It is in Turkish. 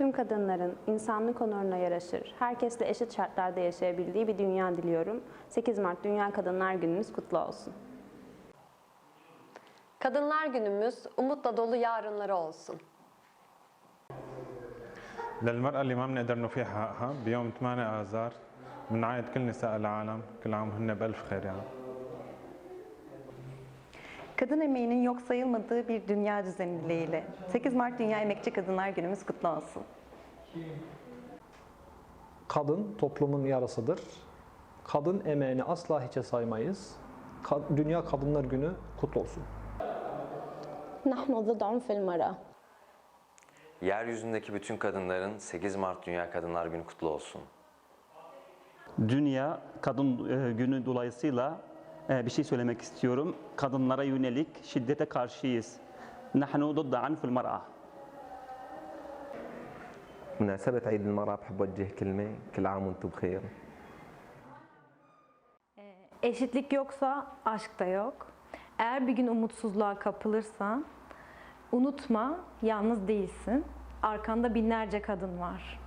Tüm kadınların insanlık onuruna yaraşır, herkesle eşit şartlarda yaşayabildiği bir dünya diliyorum. 8 Mart Dünya Kadınlar Günümüz kutlu olsun. Kadınlar Günümüz umutla dolu yarınları olsun. للمرأة اللي ما بنقدر نفيح حقها بيوم 8 آذار بنعايد كل نساء العالم كل عام وهن بألف خير يا رب Kadın emeğinin yok sayılmadığı bir dünya düzeni dileğiyle. 8 Mart Dünya Emekçi Kadınlar Günümüz kutlu olsun. Kadın toplumun yarasıdır. Kadın emeğini asla hiçe saymayız. Dünya Kadınlar Günü kutlu olsun. Nahnu zıd'un fil mara. Yeryüzündeki bütün kadınların 8 Mart Dünya Kadınlar Günü kutlu olsun. Dünya Kadın e, Günü dolayısıyla bir şey söylemek istiyorum. Kadınlara yönelik şiddete karşıyız. نحن ضد عنف المرأة. بمناسبة عيد المرأة بحب أوجه كلمة كل عام وأنتم بخير Eşitlik yoksa aşk da yok. Eğer bir gün umutsuzluğa kapılırsan unutma yalnız değilsin. Arkanda binlerce kadın var.